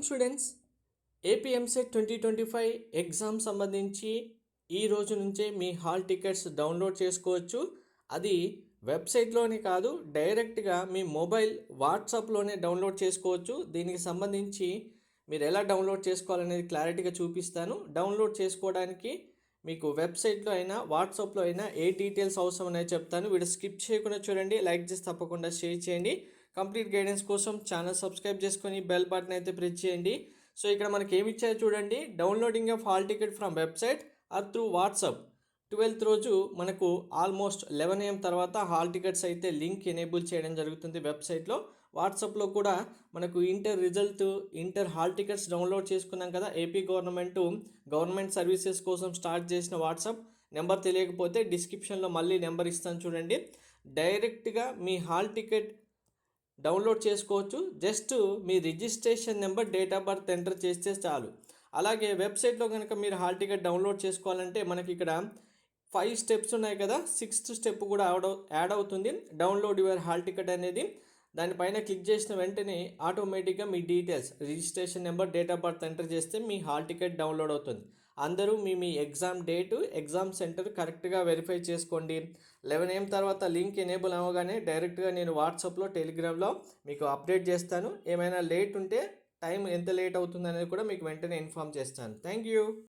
Welcome students AP EAMCET twenty twenty five exam సంబంధించి ఈ రోజు నుంచే మీ హాల్ టికెట్స్ డౌన్లోడ్ చేసుకోవచ్చు. అది వెబ్సైట్లోనే కాదు డైరెక్ట్గా మీ మొబైల్ వాట్సాప్లోనే డౌన్లోడ్ చేసుకోవచ్చు. దీనికి సంబంధించి మీరు ఎలా డౌన్లోడ్ చేసుకోవాలనేది క్లారిటీగా చూపిస్తాను. డౌన్లోడ్ చేసుకోవడానికి మీకు వెబ్సైట్లో అయినా వాట్సాప్లో అయినా ఏ డీటెయిల్స్ అవసరం అనేది చెప్తాను. వీడియో స్కిప్ చేయకుండా చూడండి లైక్ చేసి తప్పకుండా షేర్ చేయండి. కంప్లీట్ గైడెన్స్ కోసం ఛానల్ సబ్స్క్రైబ్ చేసుకొని బెల్ బటన్ అయితే ప్రెస్ చేయండి. సో ఇక్కడ మనకి ఏమి ఇచ్చారో చూడండి. Downloading of hall ticket from website or through WhatsApp. Twelfth రోజు మనకు ఆల్మోస్ట్ లెవెన్ ఏఎం తర్వాత హాల్ టికెట్స్ అయితే లింక్ ఎనేబుల్ చేయడం జరుగుతుంది వెబ్సైట్లో. వాట్సాప్లో కూడా మనకు inter result inter hall tickets download చేసుకున్నాం కదా. ఏపీ గవర్నమెంట్ గవర్నమెంట్ సర్వీసెస్ కోసం స్టార్ట్ చేసిన వాట్సాప్. నెంబర్ తెలియకపోతే డిస్క్రిప్షన్లో మళ్ళీ నెంబర్ ఇస్తాను చూడండి. డైరెక్ట్గా మీ హాల్ టికెట్ డౌన్లోడ్ చేసుకోవచ్చు. Just me registration number date of birth enter చేస్తే చాలు. అలాగే వెబ్సైట్లో కనుక మీరు హాల్ టికెట్ డౌన్లోడ్ చేసుకోవాలంటే మనకి ఇక్కడ ఫైవ్ స్టెప్స్ ఉన్నాయి కదా. సిక్స్త్ స్టెప్ కూడా యాడ్ యాడ్ అవుతుంది. డౌన్లోడ్ యువర్ హాల్ టికెట్ అనేది. దానిపైన క్లిక్ చేసిన వెంటనే ఆటోమేటిక్గా మీ details registration number date of birth enter చేస్తే మీ హాల్ టికెట్ డౌన్లోడ్ అవుతుంది. అందరూ మీ మీ ఎగ్జామ్ డేటు ఎగ్జామ్ సెంటర్ కరెక్ట్గా వెరిఫై చేసుకోండి. లెవెన్ ఏం తర్వాత లింక్ ఎనేబుల్ అవ్వగానే డైరెక్ట్గా నేను వాట్సాప్లో టెలిగ్రామ్లో మీకు అప్డేట్ చేస్తాను. ఏమైనా లేట్ ఉంటే టైం ఎంత లేట్ అవుతుంది అనేది కూడా మీకు వెంటనే ఇన్ఫామ్ చేస్తాను. Thank you.